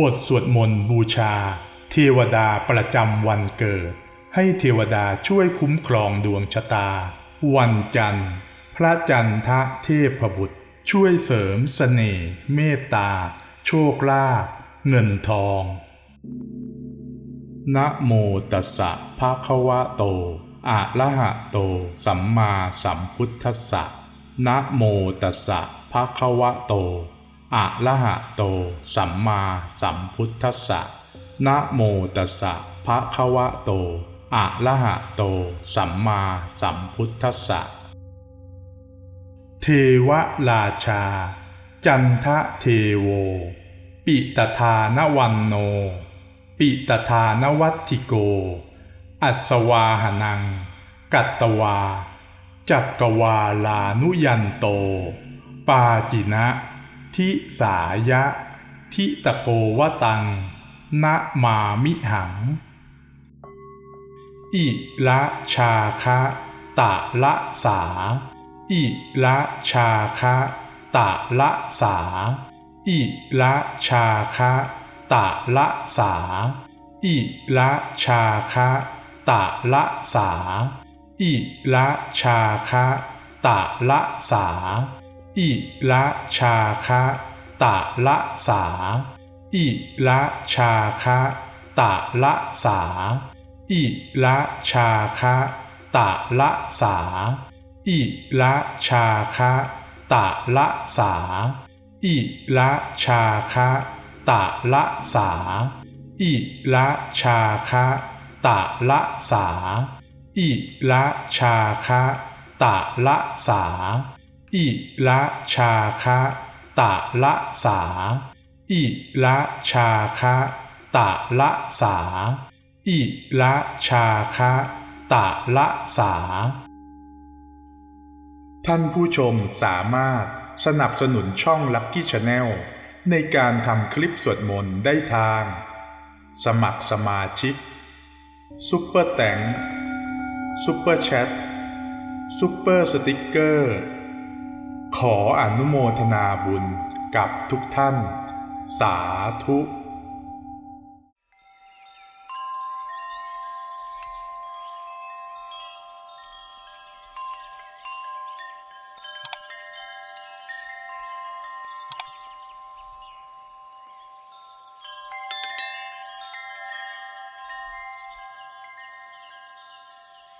บทสวดมนต์บูชา เทวดาประจำวันเกิด ให้เทวดาช่วยคุ้มครองดวงชะตา วันจันทร์ พระจันทะเทพบุตร ช่วยเสริมสเสน่ห์เมตตา โชคลาภเงินทองนะโมตัสสะภะคะวะโต อะระหะโต สัมมาสัมพุทธัสสะนะโมตัสสะภะคะวะโต อะระหะโต สัมมาสัมพุทธัสสะนะโมตัสสะภะคะวะโตอะระหะโต สัมมาสัมพุทธัสสะเทวราชา จันทะเทโว ปิตทานวันโน ปิตทานวัตถิโก อัสวาหนัง กัตตวา จักกวาลานุยันโต ปาจินะ ทิสายะ ทิตะโกวตัง นะมามิหัง อิละชาคะตะละสา อิละชาคะตะละสา อิละชาคะตะละสา อิละชาคะตะละสา อิละชาคะตะละสา อิละชาคะตะละสา อิละชาคะตะละสา อิละชาคะตะละสา อิละชาคะตะละสา อิละชาคะตะละสา อิละชาคะตะละสา อิละชาคะตะละสา อิละชาคะตะละสา อิละชาคะตะละสา อิละชาคะตะละสา ท่านผู้ชมสามารถสนับสนุนช่อง Lucky Channel ในการทำคลิปสวดมนต์ได้ทาง สมัครสมาชิกซุปเปอร์แตงซุปเปอร์แชทซุปเปอร์สติกเกอร์ ขออนุโมทนาบุญกับทุกท่าน สาธุ